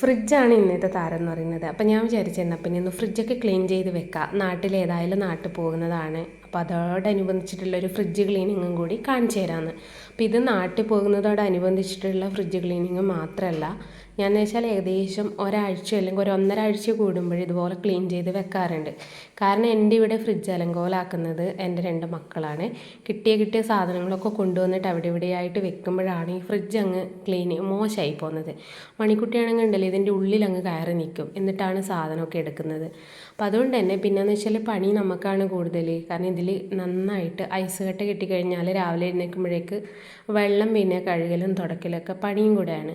ഫ്രിഡ്ജാണ് ഇന്നത്തെ താരം എന്ന് പറയുന്നത്. അപ്പം ഞാൻ വിചാരിച്ചു എന്നാൽ പിന്നെ ഒന്ന് ഫ്രിഡ്ജൊക്കെ ക്ലീൻ ചെയ്ത് വെക്കാം. നാട്ടിലേതായാലും നാട്ടിൽ പോകുന്നതാണ് അപ്പോൾ അതോടനുബന്ധിച്ചിട്ടുള്ള ഒരു ഫ്രിഡ്ജ് ക്ലീനിങ്ങും കൂടി കാണിച്ചു തരാമെന്ന് അപ്പോൾ ഇത് നാട്ടിൽ പോകുന്നതോടനുബന്ധിച്ചിട്ടുള്ള ഫ്രിഡ്ജ് ക്ലീനിങ് മാത്രമല്ല. ഞാൻ വെച്ചാൽ ഏകദേശം ഒരാഴ്ച അല്ലെങ്കിൽ ഒരു ഒന്നര ആഴ്ച കൂടുമ്പോൾ ഇതുപോലെ ക്ലീൻ ചെയ്ത് വെക്കാറുണ്ട്. കാരണം എന്റെ ഇവിടെ ഫ്രിഡ്ജ് അലങ്കോലാക്കുന്നത് എന്റെ രണ്ട് മക്കളാണ്. കിട്ടിയ കിട്ടിയ സാധനങ്ങളൊക്കെ കൊണ്ടുവന്നിട്ട് അവിടെ ഇവിടെയായിട്ട് വെക്കുമ്പോഴാണ് ഈ ഫ്രിഡ്ജ് അങ്ങ് ക്ലീൻ മോശമായി പോകുന്നത്. മണിക്കുട്ടിയാണെങ്കിൽ ഉണ്ടല്ലോ ഇതിന്റെ ഉള്ളിൽ അങ്ങ് കയറി നിൽക്കും. എന്നിട്ടാണ് സാധനമൊക്കെ എടുക്കുന്നത്. അപ്പോൾ അതുകൊണ്ട് തന്നെ പിന്നെയെന്ന് വെച്ചാൽ പണി നമുക്കാണ് കൂടുതൽ. കാരണം ഇതിൽ നന്നായിട്ട് ഐസ് കട്ട കിട്ടിക്കഴിഞ്ഞാൽ രാവിലെ എഴുന്നേൽക്കുമ്പോഴേക്ക് വെള്ളം പിന്നെ കഴുകലും തുടക്കലൊക്കെ പണിയും കൂടെയാണ്.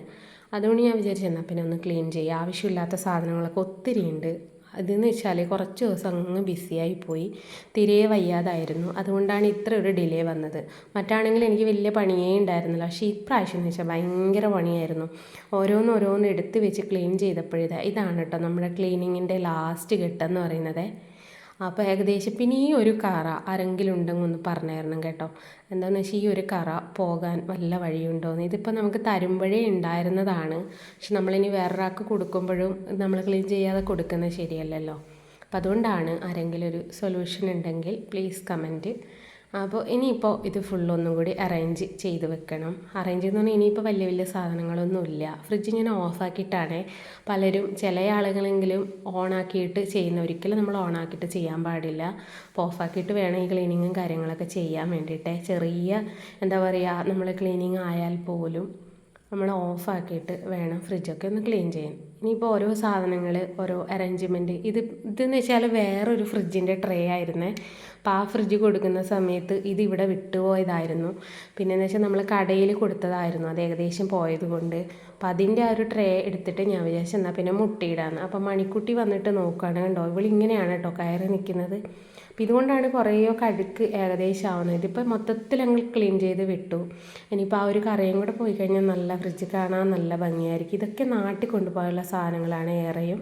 അതുകൊണ്ട് ഞാൻ വിചാരിച്ചു എന്നാൽ പിന്നെ ഒന്ന് ക്ലീൻ ചെയ്യുക ആവശ്യമില്ലാത്ത സാധനങ്ങളൊക്കെ ഒത്തിരി ഉണ്ട്. അതെന്ന് വെച്ചാൽ കുറച്ച് ദിവസം അങ്ങ് ബിസിയായി പോയി. തിരെ വയ്യാതായിരുന്നു. അതുകൊണ്ടാണ് ഇത്ര ഒരു ഡിലേ വന്നത്. മറ്റാണെങ്കിൽ എനിക്ക് വലിയ പണിയേ ഉണ്ടായിരുന്നില്ല. പക്ഷേ ഇപ്രാവശ്യം എന്ന് വെച്ചാൽ ഭയങ്കര പണിയായിരുന്നു. ഓരോന്ന് ഓരോന്ന് എടുത്ത് വെച്ച് ക്ലീൻ ചെയ്തപ്പോഴേ ഇതാണ് കേട്ടോ നമ്മുടെ ക്ലീനിങ്ങിന്റെ ലാസ്റ്റ് ഘട്ടം എന്ന് പറയുന്നത്. അപ്പോൾ ഏകദേശം പിന്നെ ഈ ഒരു കറ ആരെങ്കിലും ഉണ്ടെങ്കിൽ ഒന്ന് പറഞ്ഞു തരണം കേട്ടോ. എന്താണെന്ന് വെച്ചാൽ ഈ ഒരു കറ പോകാൻ വല്ല വഴിയുണ്ടോയെന്ന് ഇതിപ്പോൾ നമുക്ക് തരുമ്പോഴേ ഉണ്ടായിരുന്നതാണ്. പക്ഷെ നമ്മളിനി വേറൊരാൾക്ക് കൊടുക്കുമ്പോഴും നമ്മൾ ക്ലീൻ ചെയ്യാതെ കൊടുക്കുന്നത് ശരിയല്ലല്ലോ. അപ്പം അതുകൊണ്ടാണ് ആരെങ്കിലും ഒരു സൊല്യൂഷൻ ഉണ്ടെങ്കിൽ പ്ലീസ് കമന്റ് അപ്പോൾ ഇനിയിപ്പോൾ ഇത് ഫുള്ളൊന്നും കൂടി അറേഞ്ച് ചെയ്ത് വെക്കണം. അറേഞ്ച് എന്ന് പറഞ്ഞാൽ ഇനിയിപ്പോൾ വലിയ വലിയ സാധനങ്ങളൊന്നുമില്ല ഫ്രിഡ്ജ് ഇങ്ങനെ ഓഫാക്കിയിട്ടാണ് പലരും ചില ആളുകളെങ്കിലും ഓണാക്കിയിട്ട് ചെയ്യുന്ന ഒരിക്കലും നമ്മൾ ഓൺ ആക്കിയിട്ട് ചെയ്യാൻ പാടില്ല. അപ്പോൾ ഓഫാക്കിയിട്ട് വേണം ഈ ക്ലീനിങ്ങും കാര്യങ്ങളൊക്കെ ചെയ്യാൻ വേണ്ടിയിട്ട്. ചെറിയ എന്താ പറയുക നമ്മൾ ക്ലീനിങ് ആയാൽ പോലും നമ്മൾ ഓഫാക്കിയിട്ട് വേണം ഫ്രിഡ്ജൊക്കെ ഒന്ന് ക്ലീൻ ചെയ്യാൻ. ഇനിയിപ്പോൾ ഓരോ സാധനങ്ങൾ ഓരോ അറേഞ്ച്മെന്റ് ഇത് ഇതെന്ന് വെച്ചാൽ വേറൊരു ഫ്രിഡ്ജിന്റെ ട്രേ ആയിരുന്നു. അപ്പോൾ ആ ഫ്രിഡ്ജ് കൊടുക്കുന്ന സമയത്ത് ഇത് ഇവിടെ വിട്ടുപോയതായിരുന്നു പിന്നെ എന്ന് വെച്ചാൽ നമ്മൾ കടയിൽ കൊടുത്തതായിരുന്നു. അത് ഏകദേശം പോയത് കൊണ്ട്. അപ്പം അതിന്റെ ആ ഒരു ട്രേ എടുത്തിട്ട് ഞാൻ വിചാരിച്ചു എന്നാൽ പിന്നെ മുട്ടയിടാന്ന്. അപ്പം മണിക്കുട്ടി വന്നിട്ട് നോക്കുകയാണ് കണ്ടോ. ഇവളിങ്ങനെയാണ് കേട്ടോ കയറി നിൽക്കുന്നത് അപ്പം ഇതുകൊണ്ടാണ് കുറേയോ കഴുക്ക് ഏകദേശം ആവുന്നത് ഇതിപ്പോൾ മൊത്തത്തിൽ അങ്ങ് ക്ലീൻ ചെയ്ത് വിട്ടു. ഇനിയിപ്പോൾ ആ ഒരു കറിയും കൂടെ പോയി കഴിഞ്ഞാൽ നല്ല ഫ്രിഡ്ജ് കാണാൻ നല്ല ഭംഗിയായിരിക്കും. ഇതൊക്കെ നാട്ടിൽ കൊണ്ടുപോയുള്ള സാധനങ്ങളാണ് ഏറെയും.